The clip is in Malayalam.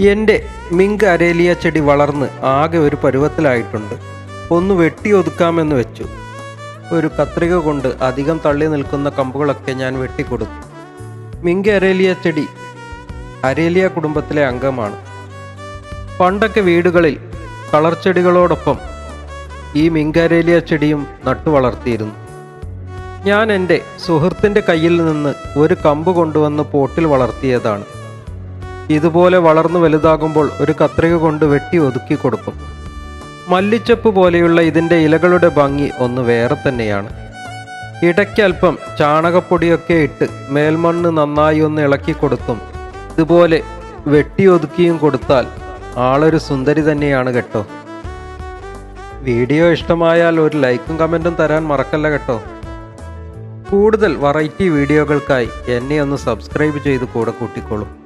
എന്റെ മിങ്ക് അരേലിയ ചെടി വളർന്ന് ആകെ ഒരു പരുവത്തിലായിട്ടുണ്ട്. ഒന്ന് വെട്ടി ഒതുക്കാമെന്ന് വെച്ചു. ഒരു കത്രിക കൊണ്ട് അധികം തള്ളി നിൽക്കുന്ന കമ്പുകളൊക്കെ ഞാൻ വെട്ടിക്കൊടുത്തു. മിങ്ക് അരേലിയ ചെടി അരേലിയ കുടുംബത്തിലെ അംഗമാണ്. പണ്ടൊക്കെ വീടുകളിൽ കളർ ചെടികളോടൊപ്പം ഈ മിങ്കരേലിയ ചെടിയും നട്ടു വളർത്തിയിരുന്നു. ഞാൻ എന്റെ സുഹൃത്തിന്റെ കയ്യിൽ നിന്ന് ഒരു കമ്പ് കൊണ്ടുവന്ന് പോട്ടിൽ വളർത്തിയതാണ്. ഇതുപോലെ വളർന്നു വലുതാകുമ്പോൾ ഒരു കത്രിക കൊണ്ട് വെട്ടി ഒതുക്കി കൊടുക്കും. മല്ലിച്ചപ്പ് പോലെയുള്ള ഇതിന്റെ ഇലകളുടെ ഭംഗി ഒന്ന് വേറെ തന്നെയാണ്. ഇടയ്ക്കൽപ്പം ചാണകപ്പൊടിയൊക്കെ ഇട്ട് മേൽമണ്ണ് നന്നായി ഒന്ന് ഇളക്കി കൊടുത്തും ഇതുപോലെ വെട്ടി ഒതുക്കിയും കൊടുത്താൽ ആളൊരു സുന്ദരി തന്നെയാണ് കേട്ടോ. വീഡിയോ ഇഷ്ടമായാൽ ഒരു ലൈക്കും കമന്റും തരാൻ മറക്കല്ല കേട്ടോ. കൂടുതൽ വെറൈറ്റി വീഡിയോകൾക്കായി എന്നെ ഒന്ന് സബ്സ്ക്രൈബ് ചെയ്ത് കൂടെ കൂട്ടിക്കോളും.